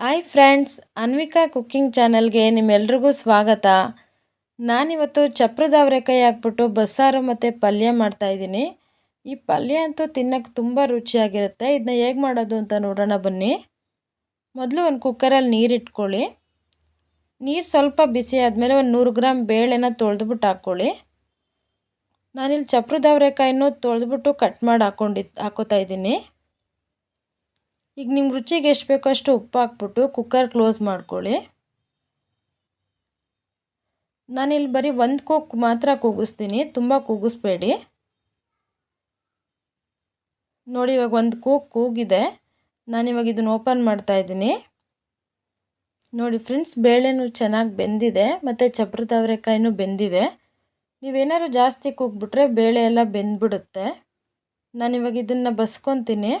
Hi friends Anvika cooking ಚಾನಲ್ಗೆ ನಿಮ್ಮೆಲ್ರಿಗೂ ಸ್ವಾಗತ. ನಾನಿವತ್ತು ಚಪ್ರದ ಅವರೆಕಾಯಿ ಹಾಕ್ಬಿಟ್ಟು ಬಸ್ಸಾರು ಮತ್ತು ಪಲ್ಯ ಮಾಡ್ತಾಯಿದ್ದೀನಿ ಈ ಪಲ್ಯ ಅಂತೂ ತಿನ್ನೋಕ್ಕೆ ತುಂಬ ರುಚಿಯಾಗಿರುತ್ತೆ. ಇದನ್ನ ಹೇಗೆ ಮಾಡೋದು ಅಂತ ನೋಡೋಣ ಬನ್ನಿ. ಮೊದಲು ಒಂದು ಕುಕ್ಕರಲ್ಲಿ ನೀರು ಇಟ್ಕೊಳ್ಳಿ ನೀರು ಸ್ವಲ್ಪ ಬಿಸಿ ಆದಮೇಲೆ ಒಂದು ನೂರು ಗ್ರಾಮ್ ಬೇಳೆನ ತೊಳೆದ್ಬಿಟ್ಟು ಹಾಕ್ಕೊಳ್ಳಿ. ನಾನಿಲ್ಲಿ ಚಪ್ರದ ಅವರೆಕಾಯಿನೂ ತೊಳೆದ್ಬಿಟ್ಟು ಕಟ್ ಮಾಡಿ ಹಾಕ್ಕೊಂಡಿದ್ದು ಹಾಕೋತಾ ಇದ್ದೀನಿ. ಈಗ ನಿಮ್ಮ ರುಚಿಗೆ ಎಷ್ಟು ಬೇಕೋ ಅಷ್ಟು ಉಪ್ಪು ಹಾಕ್ಬಿಟ್ಟು ಕುಕ್ಕರ್ ಕ್ಲೋಸ್ ಮಾಡ್ಕೊಳ್ಳಿ. ನಾನಿಲ್ಲಿ ಬರೀ ಒಂದು ಕೋಕ್ ಮಾತ್ರ ಕೂಗಿಸ್ತೀನಿ, ತುಂಬ ಕೂಗಿಸ್ಬೇಡಿ. ನೋಡಿ, ಇವಾಗ ಒಂದು ಕೋಕ್ ಕೂಗಿದೆ. ನಾನಿವಾಗ ಇದನ್ನು ಓಪನ್ ಮಾಡ್ತಾ ಇದ್ದೀನಿ. ನೋಡಿ ಫ್ರೆಂಡ್ಸ್ ಬೇಳೆನೂ ಚೆನ್ನಾಗಿ ಬೆಂದಿದೆ, ಮತ್ತು ಚಪ್ರದ ಅವರೆಕಾಯಿನೂ ಬೆಂದಿದೆ. ನೀವೇನಾದ್ರು ಜಾಸ್ತಿ ಕೂಗ್ಬಿಟ್ರೆ ಬೇಳೆ ಎಲ್ಲ ಬೆಂದ್ಬಿಡುತ್ತೆ. ನಾನಿವಾಗ ಇದನ್ನು ಬಸ್ಕೊತೀನಿ.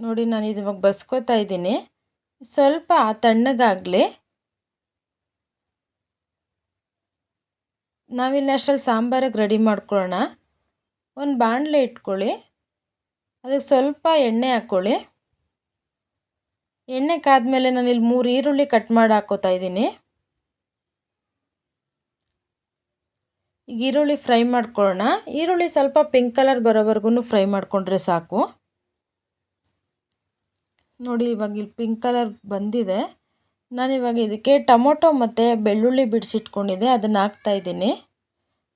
ನೋಡಿ, ನಾನು ಇವಾಗ ಬಸ್ಕೋತಾ ಇದ್ದೀನಿ. ಸ್ವಲ್ಪ ತಣ್ಣಗಾಗಲಿ ನಾವಿಲ್ಲಿ ಅಷ್ಟರಲ್ಲಿ ಸಾಂಬಾರಿಗೆ ರೆಡಿ ಮಾಡ್ಕೊಳ್ಳೋಣ. ಒಂದು ಬಾಣಲೆ ಇಟ್ಕೊಳ್ಳಿ. ಅದಕ್ಕೆ ಸ್ವಲ್ಪ ಎಣ್ಣೆ ಹಾಕ್ಕೊಳ್ಳಿ. ಎಣ್ಣೆ ಕಾದ್ಮೇಲೆ ನಾನಿಲ್ಲಿ ಮೂರು ಈರುಳ್ಳಿ ಕಟ್ ಮಾಡಿ ಹಾಕೋತಾ ಇದ್ದೀನಿ. ಈಗ ಈರುಳ್ಳಿ ಫ್ರೈ ಮಾಡ್ಕೊಳ್ಳೋಣ. ಈರುಳ್ಳಿ ಸ್ವಲ್ಪ ಪಿಂಕ್ ಕಲರ್ ಬರೋವರೆಗೂ ಫ್ರೈ ಮಾಡಿಕೊಂಡ್ರೆ ಸಾಕು. ನೋಡಿ, ಇವಾಗ ಇಲ್ಲಿ ಪಿಂಕ್ ಕಲರ್ ಬಂದಿದೆ. ನಾನು ಇವಾಗ ಇದಕ್ಕೆ ಟೊಮೊಟೊ ಮತ್ತು ಬೆಳ್ಳುಳ್ಳಿ ಬಿಡಿಸಿಟ್ಕೊಂಡಿದ್ದೆ ಅದನ್ನು ಹಾಕ್ತಾಯಿದ್ದೀನಿ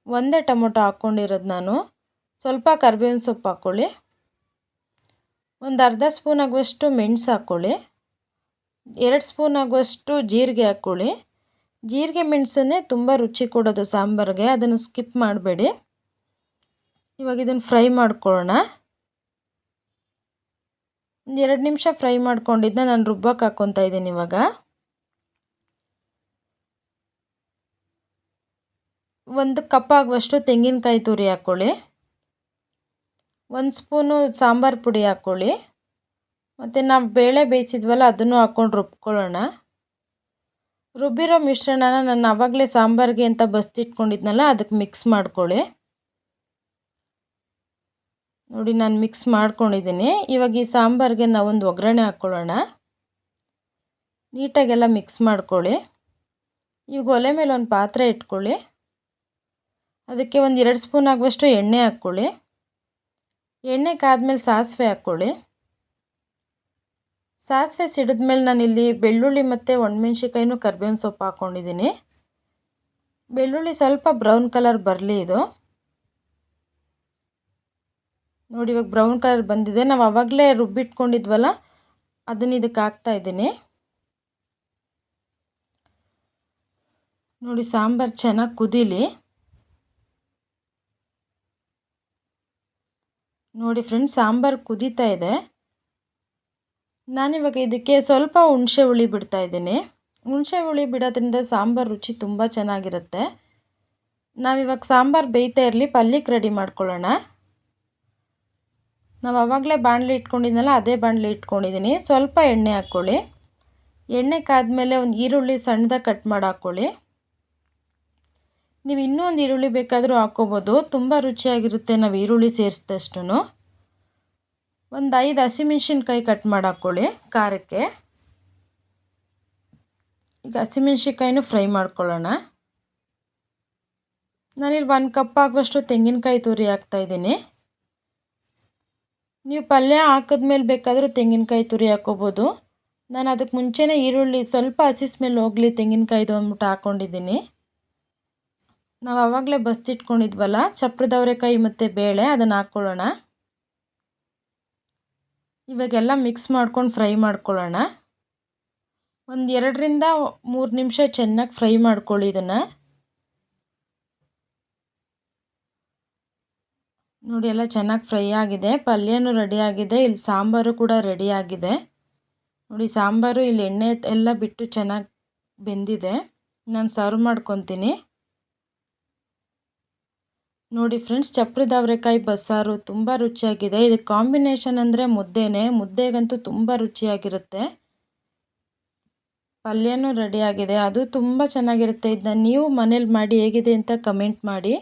ಒಂದೇ ಟೊಮೊಟೊ ಹಾಕ್ಕೊಂಡಿರೋದು ನಾನು. ಸ್ವಲ್ಪ ಕರ್ಬೇವಿನ ಸೊಪ್ಪು ಹಾಕ್ಕೊಳ್ಳಿ ಒಂದು ಅರ್ಧ ಸ್ಪೂನ್ ಆಗುವಷ್ಟು ಮೆಣಸು ಹಾಕ್ಕೊಳ್ಳಿ ಎರಡು ಸ್ಪೂನ್ ಆಗುವಷ್ಟು ಜೀರಿಗೆ ಹಾಕ್ಕೊಳ್ಳಿ ಜೀರಿಗೆ ಮೆಣಸನ್ನೇ ತುಂಬ ರುಚಿ ಕೊಡೋದು ಸಾಂಬಾರಿಗೆ, ಅದನ್ನು ಸ್ಕಿಪ್ ಮಾಡಬೇಡಿ. ಇವಾಗ ಇದನ್ನು ಫ್ರೈ ಮಾಡ್ಕೊಳ್ಳೋಣ. ಒಂದು ಎರಡು ನಿಮಿಷ ಫ್ರೈ ಮಾಡ್ಕೊಂಡಿದ್ದ ನಾನು ರುಬ್ಬಕ್ಕೆ ಹಾಕ್ಕೊತಾ ಇದ್ದೀನಿ ಇವಾಗ. ಒಂದು ಕಪ್ ಆಗುವಷ್ಟು ತೆಂಗಿನಕಾಯಿ ತುರಿ ಹಾಕ್ಕೊಳ್ಳಿ ಒಂದು ಸ್ಪೂನು ಸಾಂಬಾರು ಪುಡಿ ಹಾಕ್ಕೊಳ್ಳಿ ಮತ್ತು ನಾವು ಬೇಳೆ ಬೇಯಿಸಿದ್ವಲ್ಲ, ಅದನ್ನು ಹಾಕ್ಕೊಂಡು ರುಬ್ಕೊಳ್ಳೋಣ. ರುಬ್ಬಿರೋ ಮಿಶ್ರಣನ ನಾನು ಆವಾಗಲೇ ಸಾಂಬಾರಿಗೆ ಅಂತ ಬಸ್ತಿಟ್ಕೊಂಡಿದ್ನಲ್ಲ ಅದಕ್ಕೆ ಮಿಕ್ಸ್ ಮಾಡ್ಕೊಳ್ಳಿ. ನೋಡಿ, ನಾನು ಮಿಕ್ಸ್ ಮಾಡ್ಕೊಂಡಿದ್ದೀನಿ. ಇವಾಗ ಈ ಸಾಂಬಾರಿಗೆ ನಾವೊಂದು ಒಗ್ಗರಣೆ ಹಾಕ್ಕೊಳ್ಳೋಣ ನೀಟಾಗೆಲ್ಲ ಮಿಕ್ಸ್ ಮಾಡ್ಕೊಳ್ಳಿ. ಇವಾಗ ಒಲೆ ಮೇಲೆ ಒಂದು ಪಾತ್ರೆ ಇಟ್ಕೊಳ್ಳಿ. ಅದಕ್ಕೆ ಒಂದು ಎರಡು ಸ್ಪೂನ್ ಆಗುವಷ್ಟು ಎಣ್ಣೆ ಹಾಕ್ಕೊಳ್ಳಿ ಎಣ್ಣೆ ಕಾದ್ಮೇಲೆ ಸಾಸಿವೆ ಹಾಕ್ಕೊಳ್ಳಿ ಸಾಸಿವೆ ಸಿಡಿದ್ಮೇಲೆ ನಾನಿಲ್ಲಿ ಬೆಳ್ಳುಳ್ಳಿ ಮತ್ತು ಒಣಮೆಣ್ಸಿಕಾಯಿನೂ ಕರ್ಬೇವಿನ ಸೊಪ್ಪು ಹಾಕ್ಕೊಂಡಿದ್ದೀನಿ ಬೆಳ್ಳುಳ್ಳಿ ಸ್ವಲ್ಪ ಬ್ರೌನ್ ಕಲರ್ ಬರಲಿ ಇದು. ನೋಡಿ, ಇವಾಗ ಬ್ರೌನ್ ಕಲರ್ ಬಂದಿದೆ. ನಾವು ಆವಾಗಲೇ ರುಬ್ಬಿಟ್ಕೊಂಡಿದ್ವಲ್ಲ ಅದನ್ನು ಇದಕ್ಕೆ ಹಾಕ್ತಾ ಇದ್ದೀನಿ. ನೋಡಿ, ಸಾಂಬಾರು ಚೆನ್ನಾಗಿ ಕುದೀಲಿ. ನೋಡಿ ಫ್ರೆಂಡ್ಸ್ ಸಾಂಬಾರು ಕುದೀತಾ ಇದೆ. ನಾನಿವಾಗ ಇದಕ್ಕೆ ಸ್ವಲ್ಪ ಹುಣಸೆ ಹುಳಿ ಬಿಡ್ತಾ ಇದ್ದೀನಿ. ಹುಣಸೆ ಹುಳಿ ಬಿಡೋದ್ರಿಂದ ಸಾಂಬಾರು ರುಚಿ ತುಂಬ ಚೆನ್ನಾಗಿರುತ್ತೆ. ನಾವಿವಾಗ ಸಾಂಬಾರು ಬೇಯ್ತಾ ಇರಲಿ ಪಲ್ಯಕ್ಕೆ ರೆಡಿ ಮಾಡ್ಕೊಳ್ಳೋಣ. ನಾವು ಆವಾಗಲೇ ಬಾಣಲೆ ಇಟ್ಕೊಂಡಿದ್ನಲ್ಲ, ಅದೇ ಬಾಣಲೆ ಇಟ್ಕೊಂಡಿದ್ದೀನಿ ಸ್ವಲ್ಪ ಎಣ್ಣೆ ಹಾಕ್ಕೊಳ್ಳಿ ಎಣ್ಣೆ ಕಾದ್ಮೇಲೆ ಒಂದು ಈರುಳ್ಳಿ ಸಣ್ಣದಾಗಿ ಕಟ್ ಮಾಡಿ ಹಾಕ್ಕೊಳ್ಳಿ ನೀವು ಇನ್ನೂ ಒಂದು ಈರುಳ್ಳಿ ಬೇಕಾದರೂ ಹಾಕ್ಕೋಬೋದು. ತುಂಬ ರುಚಿಯಾಗಿರುತ್ತೆ ನಾವು ಈರುಳ್ಳಿ ಸೇರಿಸಿದಷ್ಟು ಒಂದು ಐದು ಹಸಿಮೆಣ್ಸಿನ್ಕಾಯಿ ಕಟ್ ಮಾಡಿ ಹಾಕ್ಕೊಳ್ಳಿ ಖಾರಕ್ಕೆ. ಈಗ ಹಸಿಮೆಣ್ಸಿನ್ಕಾಯಿನೂ ಫ್ರೈ ಮಾಡ್ಕೊಳ್ಳೋಣ. ನಾನಿಲ್ಲಿ ಒಂದು ಕಪ್ ಆಗುವಷ್ಟು ತೆಂಗಿನಕಾಯಿ ತುರಿ ಹಾಕ್ತಾಯಿದ್ದೀನಿ ನೀವು ಪಲ್ಯ ಹಾಕಿದ್ಮೇಲೆ ಬೇಕಾದರೂ ತೆಂಗಿನಕಾಯಿ ತುರಿ ಹಾಕ್ಕೋಬೋದು ನಾನು ಅದಕ್ಕೆ ಮುಂಚೆನೇ ಈರುಳ್ಳಿ ಸ್ವಲ್ಪ ಹಸಿ ಸ್ಮೆಲ್ ಹೋಗಲಿ ತೆಂಗಿನಕಾಯ್ದು ಅಂದ್ಬಿಟ್ಟು ಹಾಕ್ಕೊಂಡಿದ್ದೀನಿ ನಾವು ಆವಾಗಲೇ ಬಸ್ತಿಟ್ಕೊಂಡಿದ್ವಲ್ಲ ಚಪ್ರದವರೆಕಾಯಿ ಮತ್ತು ಬೇಳೆ ಅದನ್ನು ಹಾಕ್ಕೊಳ್ಳೋಣ ಇವಾಗೆಲ್ಲ ಮಿಕ್ಸ್ ಮಾಡ್ಕೊಂಡು ಫ್ರೈ ಮಾಡ್ಕೊಳ್ಳೋಣ. ಒಂದು ಎರಡರಿಂದ ಮೂರು ನಿಮಿಷ ಚೆನ್ನಾಗಿ ಫ್ರೈ ಮಾಡ್ಕೊಳ್ಳಿ ಇದನ್ನು. ನೋಡಿ, ಎಲ್ಲ ಚೆನ್ನಾಗಿ ಫ್ರೈ ಆಗಿದೆ. ಪಲ್ಯನೂ ರೆಡಿ ಆಗಿದೆ. ಇಲ್ಲಿ ಸಾಂಬಾರು ಕೂಡ ರೆಡಿ ಆಗಿದೆ. ನೋಡಿ, ಸಾಂಬಾರು ಇಲ್ಲಿ ಎಣ್ಣೆ ಎಲ್ಲ ಬಿಟ್ಟು ಚೆನ್ನಾಗಿ ಬೆಂದಿದೆ. ನಾನು ಸರ್ವ್ ಮಾಡ್ಕೊತೀನಿ. ನೋಡಿ ಫ್ರೆಂಡ್ಸ್ ಚಪ್ರದ ಅವರೆಕಾಯಿ ಬಸ್ಸಾರು ತುಂಬ ರುಚಿಯಾಗಿದೆ. ಇದಕ್ಕೆ ಕಾಂಬಿನೇಷನ್ ಅಂದರೆ ಮುದ್ದೆನೇ. ಮುದ್ದೆಗಂತೂ ತುಂಬ ರುಚಿಯಾಗಿರುತ್ತೆ. ಪಲ್ಯನೂ ರೆಡಿಯಾಗಿದೆ ಅದು ತುಂಬ ಚೆನ್ನಾಗಿರುತ್ತೆ. ಇದನ್ನ ನೀವು ಮನೇಲಿ ಮಾಡಿ ಹೇಗಿದೆ ಅಂತ ಕಮೆಂಟ್ ಮಾಡಿ.